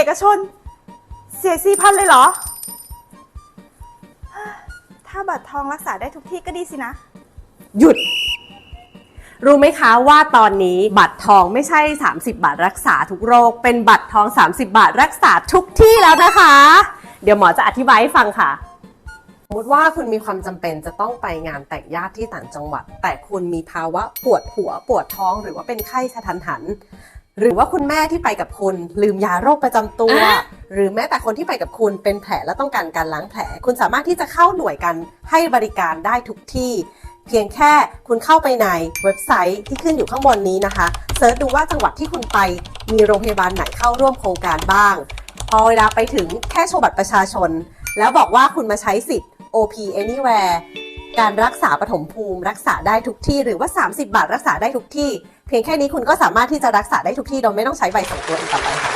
อกชน เสียสี่พันเลยเหรอ ถ้าบัตรทองรักษาได้ทุกที่ก็ดีสินะ หยุด รู้ไหมคะว่าตอนนี้บัตรทองไม่ใช่ 30 บาทรักษาทุกโรค เป็นบัตรทอง 30 บาทรักษาทุกที่แล้วนะคะ เดี๋ยวหมอจะอธิบายให้ฟังค่ะสมมติว่าคุณมีความจำเป็นจะต้องไปงานแต่งญาติที่ต่างจังหวัด แต่คุณมีภาวะปวดหัวปวดท้องหรือว่าเป็นไข้สะทันหัน หรือว่าคุณแม่ที่ไปกับคุณลืมยาโรคประจำตัวหรือแม้แต่คนที่ไปกับคุณเป็นแผลและต้องการการล้างแผล คุณสามารถที่จะเข้าหน่วยกันให้บริการได้ทุกที่ เพียงแค่คุณเข้าไปในเว็บไซต์ที่ขึ้นอยู่ข้างบนนี้นะคะเซิร์ชดูว่าจังหวัดที่คุณไปมีโรงพยาบาลไหนเข้าร่วมโครงการบ้าง พอเวลาไปถึงแค่โชว์บัตรประชาชน แล้วบอกว่าคุณมาใช้สิทธิ์ OP Anywhere การรักษาปฐมภูมิ รักษาได้ทุกที่หรือว่า 30 บาทรักษาได้ทุกที่ เพียงแค่นี้คุณก็สามารถที่จะรักษาได้ทุกที่โดยไม่ต้องใช้ใบส่งตัวอีกต่อไปค่ะ